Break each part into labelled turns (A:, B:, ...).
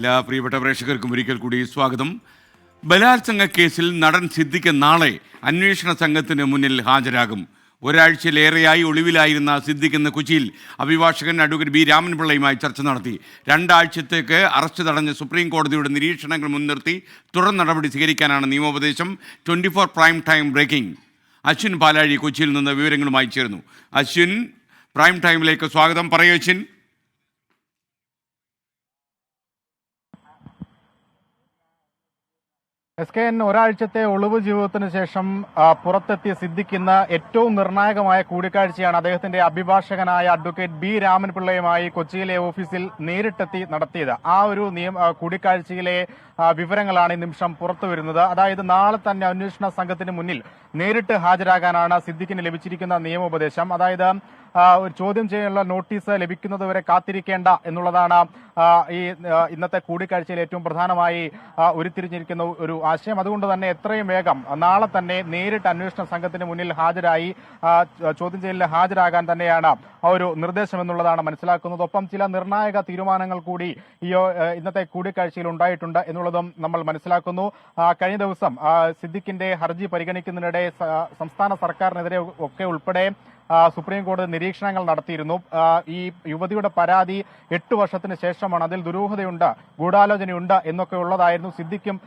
A: എല്ലാ പ്രിയപ്പെട്ട പ്രേക്ഷകർക്കും ഒരിക്കൽ കൂടി സ്വാഗതം. ബലാത്സംഗ കേസിൽ നടൻ സിദ്ദിഖ് നാളെ അന്വേഷണ സംഘത്തിന് മുന്നിൽ ഹാജരാകും. ഒരാഴ്ചയിലേറെയായി ഒളിവിലായിരുന്ന സിദ്ദിഖ് എന്ന കൊച്ചിയിൽ അഭിഭാഷകൻ അഡ്വക്കേറ്റ് ബി രാമൻപിള്ളയുമായി ചർച്ച നടത്തി. രണ്ടാഴ്ചത്തേക്ക് അറസ്റ്റ് തടഞ്ഞ സുപ്രീം കോടതിയുടെ നിരീക്ഷണങ്ങൾ മുൻനിർത്തി തുടർ നടപടി സ്വീകരിക്കാനാണ് നിയമോപദേശം. Twenty four prime time breaking. Ashwin Palazhi കൊച്ചിയിൽ നിന്ന് വിവരങ്ങളുമായി ചേർന്നു അശ്വിൻ പ്രൈം ടൈമിലേക്ക് സ്വാഗതം. പറയൂ അശ്വിൻ.
B: എസ് കെ എൻ ഒരാഴ്ചത്തെ ഒളിവ് ജീവിതത്തിന് ശേഷം പുറത്തെത്തിയ സിദ്ദിഖിന്ന് ഏറ്റവും നിർണായകമായ കൂടിക്കാഴ്ചയാണ് അദ്ദേഹത്തിന്റെ അഭിഭാഷകനായ അഡ്വക്കേറ്റ് ബി രാമൻപിള്ളയുമായി കൊച്ചിയിലെ ഓഫീസിൽ നേരിട്ടെത്തി നടത്തിയത്. ആ ഒരു നിയമ കൂടിക്കാഴ്ചയിലെ വിവരങ്ങളാണ് ഈ നിമിഷം പുറത്തു വരുന്നത്. അതായത് നാളെ തന്നെ അന്വേഷണ സംഘത്തിന് മുന്നിൽ നേരിട്ട് ഹാജരാകാനാണ് സിദ്ദിഖിന് ലഭിച്ചിരിക്കുന്ന നിയമോപദേശം. അതായത് ഒരു ചോദ്യം ചെയ്യാനുള്ള നോട്ടീസ് ലഭിക്കുന്നതുവരെ കാത്തിരിക്കേണ്ട എന്നുള്ളതാണ് ഈ ഇന്നത്തെ കൂടിക്കാഴ്ചയിൽ ഏറ്റവും പ്രധാനമായി ഉരുത്തിരിഞ്ഞിരിക്കുന്ന ഒരു ആശയം. അതുകൊണ്ട് തന്നെ എത്രയും വേഗം നാളെ തന്നെ നേരിട്ട് അന്വേഷണ സംഘത്തിന് മുന്നിൽ ഹാജരായി ചോദ്യം ചെയ്യലിൽ ഹാജരാകാൻ തന്നെയാണ് ഒരു നിർദ്ദേശം എന്നുള്ളതാണ് മനസ്സിലാക്കുന്നത്. ഒപ്പം ചില നിർണായക തീരുമാനങ്ങൾ കൂടി ഈ ഇന്നത്തെ കൂടിക്കാഴ്ചയിൽ ഉണ്ടായിട്ടുണ്ട് എന്നുള്ളതും നമ്മൾ മനസ്സിലാക്കുന്നു. കഴിഞ്ഞ ദിവസം സിദ്ദിഖിന്റെ ഹർജി പരിഗണിക്കുന്നതിനിടെ സംസ്ഥാന സർക്കാരിനെതിരെ ഒക്കെ ഉൾപ്പെടെ സുപ്രീം കോടതി നിരീക്ഷണങ്ങൾ നടത്തിയിരുന്നു. ഈ യുവതിയുടെ പരാതി എട്ട് വർഷത്തിന് ശേഷമാണ്. അതിൽ ദുരൂഹതയുണ്ട് ഗൂഢാലോചനയുണ്ട് എന്നൊക്കെ ഉള്ളതായിരുന്നു സിദ്ധിക്കും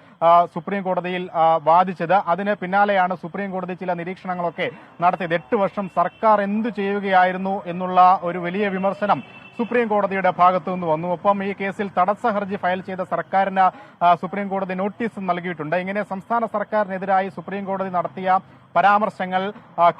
B: സുപ്രീം കോടതിയിൽ വാദിച്ചത്. അതിന് പിന്നാലെയാണ് സുപ്രീം കോടതി ചില നിരീക്ഷണങ്ങളൊക്കെ നടത്തിയത്. എട്ട് വർഷം സർക്കാർ എന്തു ചെയ്യുകയായിരുന്നു എന്നുള്ള ഒരു വലിയ വിമർശനം സുപ്രീം കോടതിയുടെ ഭാഗത്തു നിന്ന് വന്നു. ഒപ്പം ഈ കേസിൽ തടസ്സ ഹർജി ഫയൽ ചെയ്ത സർക്കാരിന് സുപ്രീം കോടതി നോട്ടീസ് നൽകിയിട്ടുണ്ട്. ഇങ്ങനെ സംസ്ഥാന സർക്കാരിനെതിരായി സുപ്രീം കോടതി നടത്തിയ പരാമർശങ്ങൾ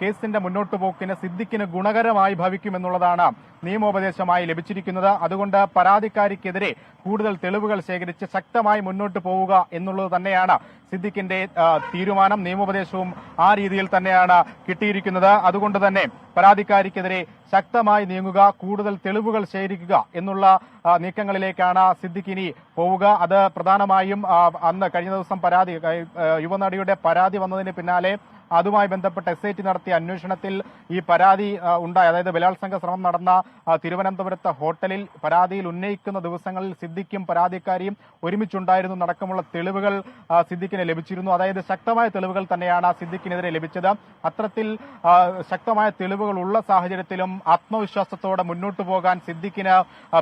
B: കേസിന്റെ മുന്നോട്ട് പോക്കിന് സിദ്ദിഖിന് ഗുണകരമായി ഭവിക്കുമെന്നുള്ളതാണ് നിയമോപദേശമായി ലഭിച്ചിരിക്കുന്നത്. അതുകൊണ്ട് പരാതിക്കാരിക്കെതിരെ കൂടുതൽ തെളിവുകൾ ശേഖരിച്ച് ശക്തമായി മുന്നോട്ട് പോവുക എന്നുള്ളത് തന്നെയാണ് സിദ്ദിഖിന്റെ തീരുമാനം. നിയമോപദേശവും ആ രീതിയിൽ തന്നെയാണ് കിട്ടിയിരിക്കുന്നത്. അതുകൊണ്ട് തന്നെ പരാതിക്കാരിക്കെതിരെ ശക്തമായി നീങ്ങുക കൂടുതൽ തെളിവുകൾ ശേഖരിക്കുക എന്നുള്ള നീക്കങ്ങളിലേക്കാണ് നീക്കങ്ങളിലേക്കാണ് സിദ്ദിഖിനി പോവുക. അത് പ്രധാനമായും അന്ന് കഴിഞ്ഞ ദിവസം പരാതി യുവനടിയുടെ പരാതി വന്നതിന് പിന്നാലെ അതുമായി ബന്ധപ്പെട്ട് എസ് ഐ ടി നടത്തിയ അന്വേഷണത്തിൽ ഈ പരാതി ഉണ്ടായി. അതായത് ബലാത്സംഗ ശ്രമം നടന്ന തിരുവനന്തപുരത്തെ ഹോട്ടലിൽ പരാതിയിൽ ഉന്നയിക്കുന്ന ദിവസങ്ങളിൽ സിദ്ദിഖും പരാതിക്കാരിയും ഒരുമിച്ചുണ്ടായിരുന്നു. അടക്കമുള്ള തെളിവുകൾ സിദ്ദിഖിന് ലഭിച്ചിരുന്നു. അതായത് ശക്തമായ തെളിവുകൾ തന്നെയാണ് സിദ്ദിഖിനെതിരെ ലഭിച്ചത്. അത്തരത്തിൽ ശക്തമായ തെളിവുകൾ ഉള്ള സാഹചര്യത്തിലും ആത്മവിശ്വാസത്തോടെ മുന്നോട്ടു പോകാൻ സിദ്ദിഖിന്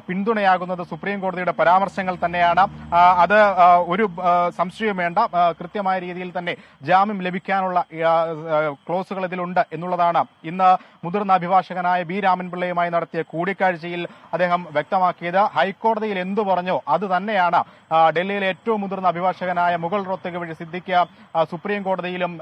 B: പിന്തുണയാകുന്നത് സുപ്രീം കോടതിയുടെ പരാമർശങ്ങൾ തന്നെയാണ്. അത് ഒരു സംശയം വേണ്ട. കൃത്യമായ രീതിയിൽ തന്നെ ജാമ്യം ലഭിക്കാനുള്ള ക്ലോസുകൾ ഇതിലുണ്ട് എന്നുള്ളതാണ്. ഇന്ന് മുതിർന്ന അഭിഭാഷകനായ ബി രാമൻപിള്ളയുമായി നടത്തിയ കൂടിക്കാഴ്ചയിൽ അദ്ദേഹം വ്യക്തമാക്കിയത് ഹൈക്കോടതിയിൽ എന്തു പറഞ്ഞോ അത് തന്നെയാണ്. ഡൽഹിയിലെ ഏറ്റവും മുതിർന്ന അഭിഭാഷകനായ മുഗൾ റോത്തക്ക് വഴി സിദ്ദിഖ് സുപ്രീം കോടതിയിലും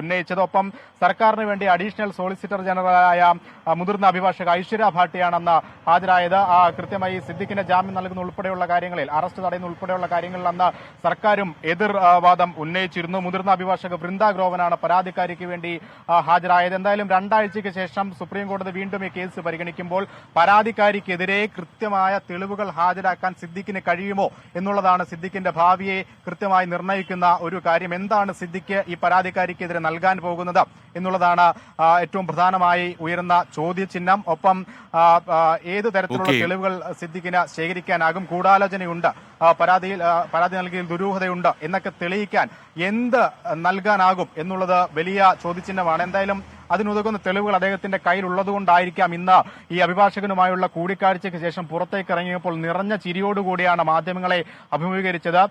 B: ഉന്നയിച്ചത് ഒപ്പം സർക്കാരിന് വേണ്ടി അഡീഷണൽ സോളിസിറ്റർ ജനറലായ മുതിർന്ന അഭിഭാഷക ഐശ്വര്യ ഭാട്ടിയാണ് അന്ന് ഹാജരായത് കൃത്യമായി സിദ്ദിഖിന് ജാമ്യം നൽകുന്ന ഉൾപ്പെടെയുള്ള കാര്യങ്ങളിൽ അറസ്റ്റ് തടയുന്ന ഉൾപ്പെടെയുള്ള കാര്യങ്ങളിൽ അന്ന് സർക്കാരും എതിർവാദം വാദം ഉന്നയിച്ചിരുന്നു. മുതിർന്ന അഭിഭാഷക വൃന്ദ ഗ്രോവനാണ് പരാതിക്കാരിക്ക് വേണ്ടി ഹാജരായത്. എന്തായാലും രണ്ടാഴ്ചയ്ക്ക് ശേഷം സുപ്രീം കോടതി വീണ്ടും ഈ കേസ് പരിഗണിക്കുമ്പോൾ പരാതിക്കാരിക്കെതിരെ കൃത്യമായ തെളിവുകൾ ഹാജരാക്കാൻ സിദ്ദിഖിന് കഴിയുമോ എന്നുള്ളതാണ് സിദ്ദിഖിന്റെ ഭാവിയെ കൃത്യമായി നിർണയിക്കുന്ന ഒരു കാര്യം. എന്താണ് സിദ്ദിഖ് ഈ പരാതിക്കാരിക്കെതിരെ നൽകാൻ പോകുന്നത് എന്നുള്ളതാണ് ഏറ്റവും പ്രധാനമായി ഉയർന്ന ചോദ്യചിഹ്നം. ഒപ്പം ഏത് തരത്തിലുള്ള തെളിവുകൾ സിദ്ദിഖിന് ശേഖരിക്കാനാകും? ഗൂഢാലോചനയുണ്ട്. പരാതിയിൽ പരാതി നൽകിയതിൽ ദുരൂഹതയുണ്ട് എന്നൊക്കെ തെളിയിക്കാൻ എന്ത് നൽകാനാകും എന്നുള്ളത് വലിയ ചോദ്യചിഹ്നമാണ്. എന്തായാലും അതിനുതകുന്ന തെളിവുകൾ അദ്ദേഹത്തിന്റെ കയ്യിൽ ഉള്ളതുകൊണ്ടായിരിക്കാം ഇന്ന് ഈ അഭിഭാഷകനുമായുള്ള കൂടിക്കാഴ്ചയ്ക്ക് ശേഷം പുറത്തേക്ക് ഇറങ്ങിയപ്പോൾ നിറഞ്ഞ ചിരിയോടുകൂടിയാണ് മാധ്യമങ്ങളെ അഭിമുഖീകരിച്ചത്.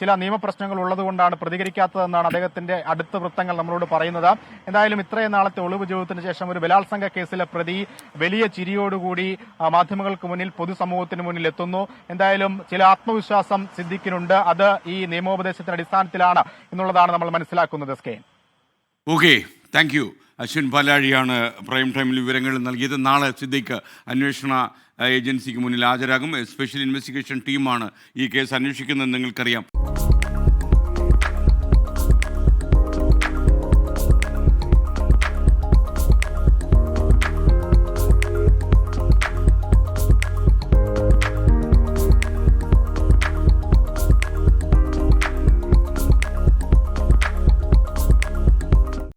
B: ചില നിയമപ്രശ്നങ്ങൾ ഉള്ളതുകൊണ്ടാണ് പ്രതികരിക്കാത്തതെന്നാണ് അദ്ദേഹത്തിന്റെ അടുത്ത വൃത്തങ്ങൾ നമ്മളോട് പറയുന്നത്. എന്തായാലും ഇത്രയും നാളത്തെ ഒളിവ് ജീവിതത്തിന് ശേഷം ഒരു ബലാത്സംഗ കേസിലെ പ്രതി വലിയ ചിരിയോടുകൂടി മാധ്യമങ്ങൾക്ക് മുന്നിൽ പൊതുസമൂഹത്തിന് മുന്നിൽ എത്തുന്നു. എന്തായാലും ചില ആത്മവിശ്വാസം സിദ്ദിഖിനുണ്ട് അത് ഈ നിയമോപദേശത്തിന്റെ അടിസ്ഥാനത്തിലാണ് എന്നുള്ളതാണ് നമ്മൾ മനസ്സിലാക്കുന്നത് കെ.
A: ഓക്കെ താങ്ക് അശ്വിൻ പാലാഴിയാണ് പ്രൈം ടൈമിൽ വിവരങ്ങൾ നൽകിയത്. നാളെ സിദ്ദിഖ് അന്വേഷണ ഏജൻസിക്ക് മുന്നിൽ ഹാജരാകും. സ്പെഷ്യൽ ഇൻവെസ്റ്റിഗേഷൻ ടീമാണ് ഈ കേസ് അന്വേഷിക്കുന്നത് നിങ്ങൾക്കറിയാം.